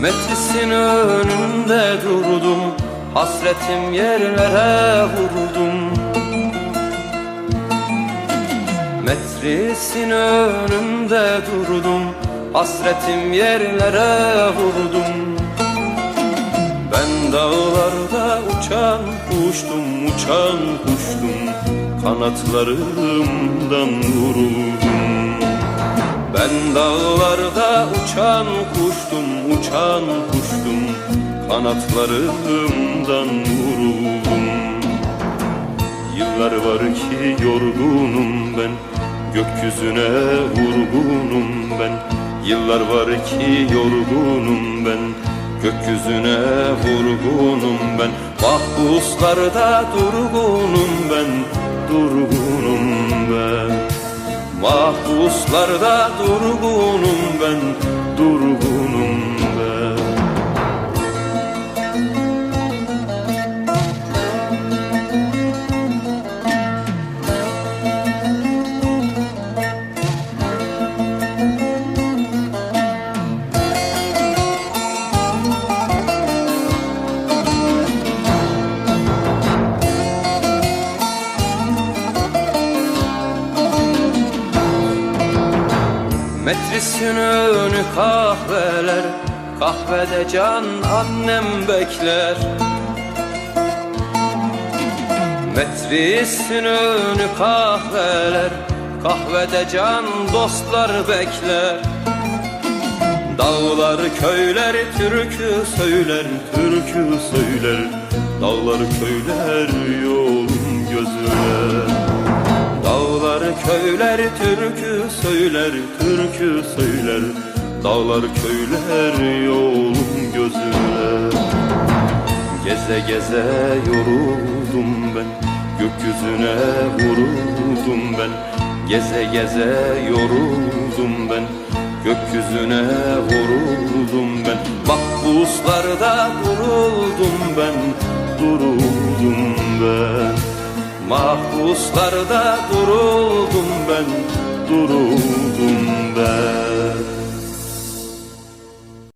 Metlisin önünde durdum Hasretim yerlere vurdum. Metlisin önünde durdum Hasretim yerlere vurdum. Ben dağlarda uçan kuştum Uçan kuştum Kanatlarımdan vuruldum. Ben dağlarda uçan kuştum Uçan kuştum. Kanatlarımdan vuruldum. Yıllar var ki yorgunum ben Gökyüzüne vurgunum ben. Yıllar var ki yorgunum ben Gökyüzüne vurgunum ben. Mahpuslarda durgunum ben Durgunum Mahpuslarda durgunum ben Durgunum Metrisin önü kahveler Kahvede can annem bekler. Metrisin önü kahveler Kahvede can dostlar bekler. Dağlar köyler türkü söyler Türkü söyler. Dağlar köyler yolun gözüne. Dağlar köyler türkü söyler, türkü söyler. Dağlar köyler yolun gözüne Geze geze yoruldum ben Gökyüzüne vuruldum ben. Geze geze yoruldum ben Gökyüzüne vuruldum ben. Mahpuslarda duruldum ben Duruldum ben. Mahpuslarda duruldum ben, duruldum ben